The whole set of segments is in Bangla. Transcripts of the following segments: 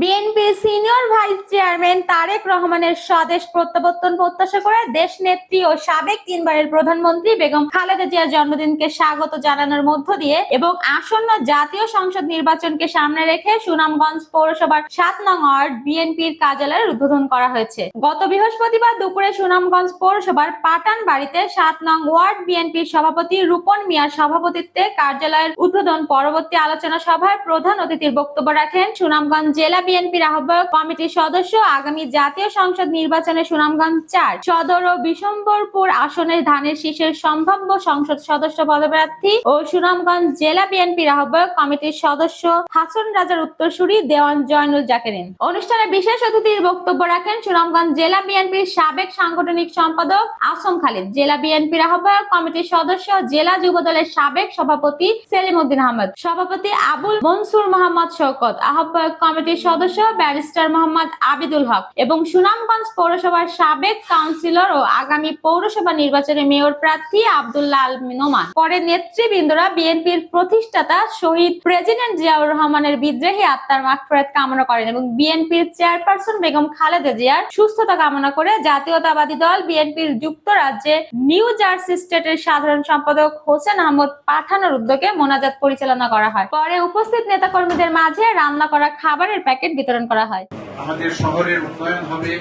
বিএনপির সিনিয়র ভাইস চেয়ারম্যান তারেক রহমানের স্বদেশ প্রত্যাবর্তন প্রত্যাশা করে দেশ নেত্রী ও সাবেক তিনবারের প্রধানমন্ত্রী বেগম খালেদা জিয়ার জন্মদিনকে স্বাগত জানানোর মধ্য দিয়ে এবং আসন্ন জাতীয় সংসদ নির্বাচনকে সামনে রেখে সুনামগঞ্জ পৌরসভার সাত নং ওয়ার্ড বিএনপির কার্যালয়ের উদ্বোধন করা হয়েছে। গত বৃহস্পতিবার দুপুরে সুনামগঞ্জ পৌরসভার পাটান বাড়িতে সাত নং ওয়ার্ড বিএনপির সভাপতি রূপন মিয়ার সভাপতিত্বে কার্যালয়ের উদ্বোধন পরবর্তী আলোচনা সভায় প্রধান অতিথির বক্তব্য রাখেন সুনামগঞ্জ জেলা বিএনপির আহ্বায়ক কমিটির সদস্য, আগামী জাতীয় সংসদ নির্বাচনে সুনামগঞ্জ চার, সদর ও বিশম্বরপুর আসনের ধানের শীষের সম্ভাব্য সংসদ সদস্য পদপ্রার্থী ও সুনামগঞ্জ জেলা বিএনপির আহ্বায়ক কমিটির সদস্য হাসন রাজার উত্তরসূরি দেওয়ান জয়নুল জাকেরিন। অনুষ্ঠানে বিশেষ অতিথির বক্তব্য রাখেন সুনামগঞ্জ জেলা বিএনপির সাবেক সাংগঠনিক সম্পাদক আসম খালিদ। জেলা বিএনপির আহ্বায়ক কমিটির সদস্য জেলা যুব দলের সাবেক সভাপতি সেলিম উদ্দিন আহমদ। সভাপতি আবুল মনসুর মোহাম্মদ শওকত। আহ্বায়ক কমিটির সদস্য ব্যারিস্টার মোহাম্মদ আবিদুল হক এবং সুনামগঞ্জ পৌরসভার সাবেক কাউন্সিলর ও আগামী পৌরসভা নির্বাচনে মেয়র প্রার্থী আব্দুল্লাহ আল নোমান। পরে নেতৃবৃন্দরা বিএনপির প্রতিষ্ঠাতা শহীদ প্রেসিডেন্ট জিয়াউর রহমানের বিদ্রোহী আত্মার মাগফিরাত কামনা করেন এবং বিএনপির চেয়ারপারসন বেগম খালেদা জিয়ার সুস্থতা কামনা করে জাতীয়তাবাদী দল বিএনপির যুক্তরাজ্যে নিউ জার্সি স্টেটের সাধারণ সম্পাদক হোসেন আহমদ পাঠানোর উদ্যোগে মোনাজাত পরিচালনা করা হয়। পরে উপস্থিত নেতাকর্মীদের মাঝে রান্না করা খাবারের প্যাকেট বিতরণ করা হয়। আমাদের শহরের উন্নয়ন হবে,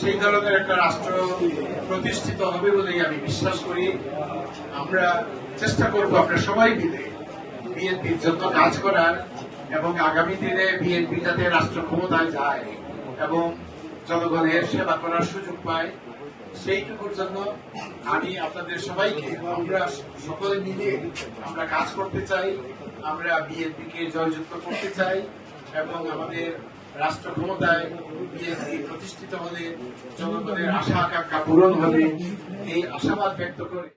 সেই ধরনের একটা রাষ্ট্র প্রতিষ্ঠিত হবে বলেই আমি বিশ্বাস করি। আমরা চেষ্টা করব আমরা সবাই মিলে বিএনপির জন্য কাজ করার এবং আগামী দিনে বিএনপি যাতে রাষ্ট্র ক্ষমতায় যায় এবং জনগণের সেবা করার সুযোগ পায়, সেইটুকুর জন্য আমি আপনাদের সবাইকে, আমরা সকলে মিলে আমরা কাজ করতে চাই, আমরা বিএনপিকে জয়যুক্ত করতে চাই। এবং আমাদের রাষ্ট্র ক্ষমতায় বিএনপি প্রতিষ্ঠিত হলে জনগণের আশা আকাঙ্ক্ষা পূরণ হবে। এই আশাবাদ ব্যক্ত করে